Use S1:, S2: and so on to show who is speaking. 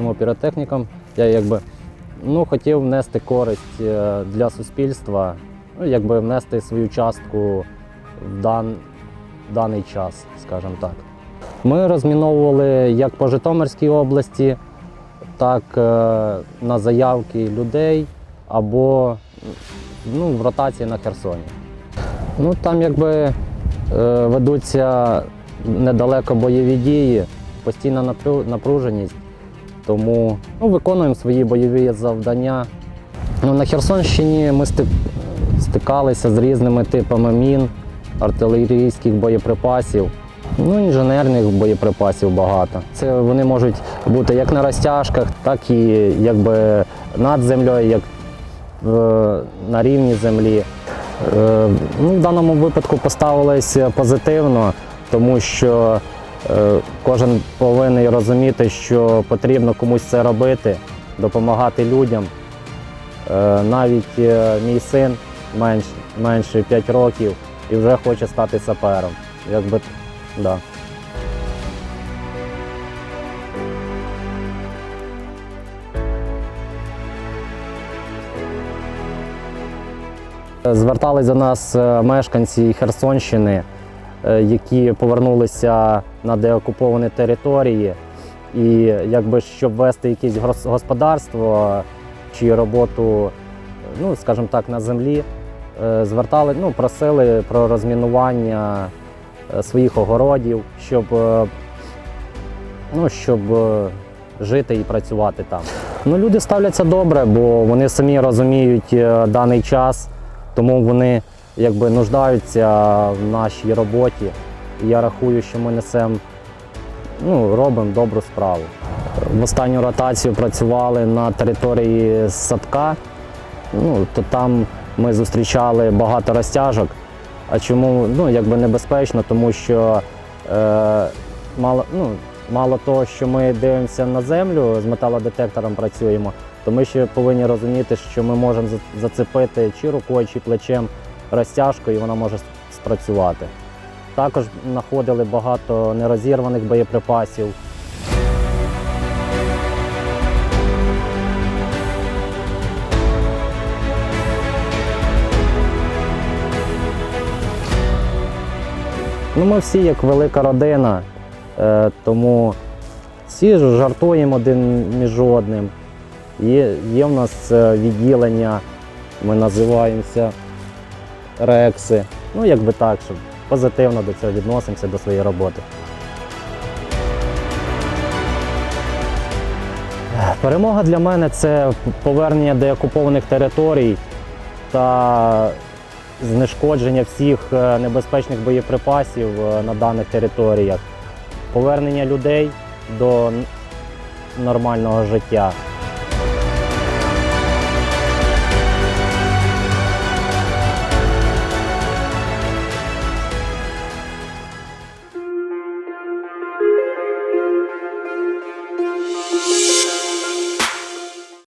S1: діючим піротехніком. Я якби ну, хотів внести користь е, для суспільства, ну, якби внести свою частку в дан, даний час, скажімо так. Ми розміновували як по Житомирській області, так е, на заявки людей або ну, в ротації на Херсоні. Ну, там якби е, ведуться недалеко бойові дії, постійна напруженість, тому ну, виконуємо свої бойові завдання. Ну, на Херсонщині ми стикалися з різними типами мін, артилерійських боєприпасів, ну, інженерних боєприпасів багато. Це вони можуть бути як на розтяжках, так і якби над землею, як в- на рівні землі. Е, Ну, в даному випадку поставились позитивно, тому що е, кожен повинен розуміти, що потрібно комусь це робити, допомагати людям. Е, Навіть е, мій син менш, менше 5 років і вже хоче стати сапером. Якби, да. Звертались до нас е, мешканці Херсонщини, е, які повернулися на деокуповані території, і якби щоб вести якесь господарство чи роботу, ну скажімо так, на землі, е, звертали, ну просили про розмінування е, своїх огородів, щоб, е, ну, щоб е, жити і працювати там. Ну, люди ставляться добре, бо вони самі розуміють е, даний час тому вони якби нуждаються в нашій роботі. І я рахую, що ми несемо, ну, робимо добру справу. В останню ротацію працювали на території садка. Ну, то там ми зустрічали багато розтяжок. А чому ну, якби небезпечно? Тому що е, мало, ну, мало того, що ми дивимося на землю, з металодетектором працюємо, то ми ще повинні розуміти, що ми можемо зацепити чи рукою, чи плечем розтяжку, і вона може спрацювати. Також знаходили багато нерозірваних боєприпасів. Ну, ми всі як велика родина, е, тому всі жартуємо один між одним. Є, є в нас е, відділення, ми називаємося рекси. Ну, якби так, щоб позитивно до цього відносимося до своєї роботи. Перемога для мене це повернення деокупованих територій та знешкодження всіх е, небезпечних боєприпасів е, на даних територіях, повернення людей до нормального життя.